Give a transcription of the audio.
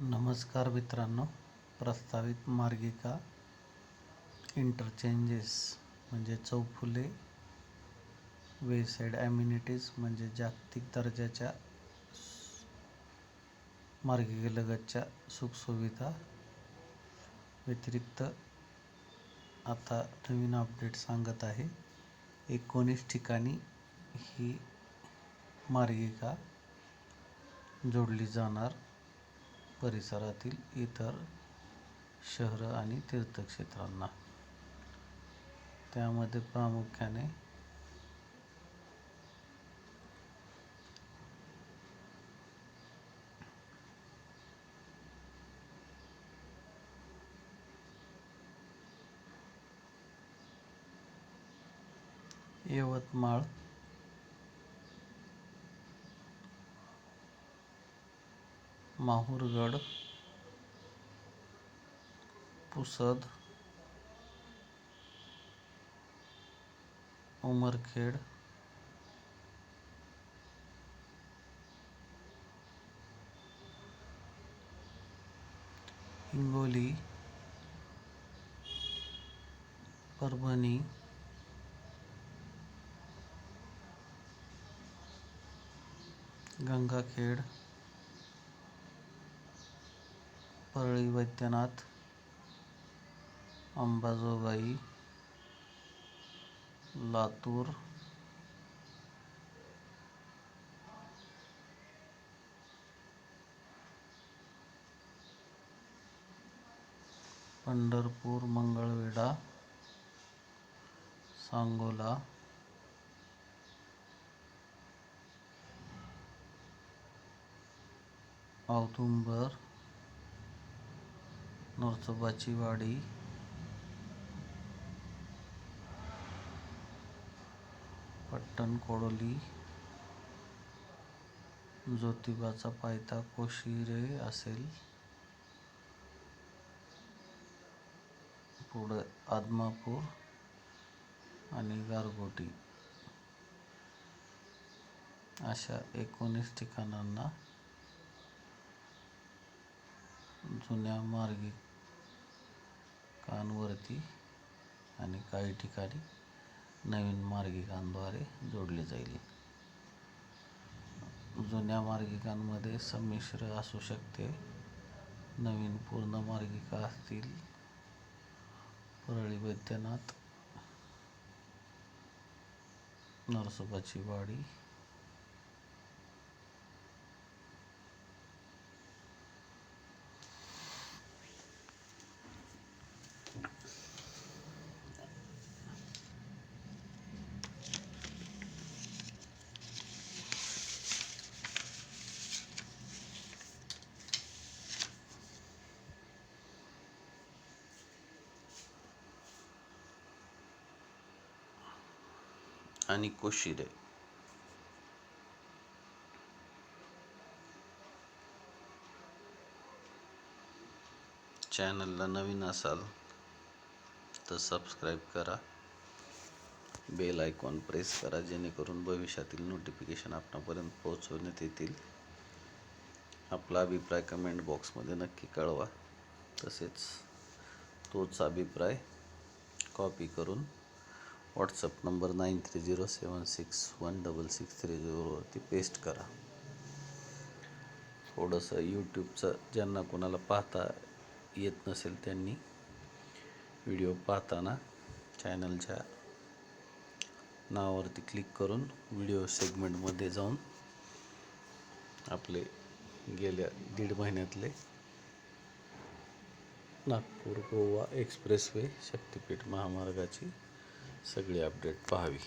नमस्कार मित्रांनो प्रस्तावित मार्गिका इंटरचेंजेस म्हणजे चौफुले वेसाईड ॲम्युनिटीज म्हणजे जागतिक दर्जाच्या मार्गिकेलगतच्या सुखसुविधा व्यतिरिक्त आता नवीन अपडेट सांगत आहे. एकोणीस ठिकाणी ही मार्गिका जोडली जाणार. परिसरातील इतर शहरं आणि तीर्थक्षेत्रांना. त्यामध्ये प्रामुख्याने यवतमाळ माहूरगड पुसद उमरखेड हिंगोली परभणी गंगाखेड परळी वैद्यनाथ अंबाजोगाई लातूर पंढरपूर मंगळवेढा सांगोला औदुंबर नरसोबाची वाडी. पट्टणकोडोली ज्योतिबाचा पायथा कोशिरे असेल. पुढे आदमापूर आणि गारगोटी. अशा एकोणीस ठिकाणांना जुन्या मार्गिकांवरती आणि काही ठिकाणी नवीन मार्गिकांद्वारे जोडले जाईल. जुन्या मार्गिकांमध्ये संमिश्र असू शकते. नवीन पूर्ण मार्गिका असतील. परळी वैद्यनाथ नरसोबाची वाडी आणि कोशिरे. चॅनलला नवीन असाल तर सबस्क्राईब करा. बेल आयकॉन प्रेस करा जेणेकरून भविष्यातील नोटिफिकेशन आपणापर्यंत पोहोचवण्यात येतील. आपला अभिप्राय कमेंट बॉक्समध्ये नक्की कळवा. तसेच तोच अभिप्राय कॉपी करून WhatsApp number nine three zero seven six one double six three झिरोवरती paste करा. थोडंसं यूट्यूबचं ज्यांना कोणाला पाहता येत नसेल त्यांनी व्हिडिओ पाहताना चॅनलच्या नावावरती क्लिक करून व्हिडिओ सेगमेंटमध्ये जाऊन आपले गेल्या दीड महिन्यातले नागपूर गोवा एक्सप्रेसवे शक्तिपीठ महामार्गाची सगळी अपडेट पाहावी.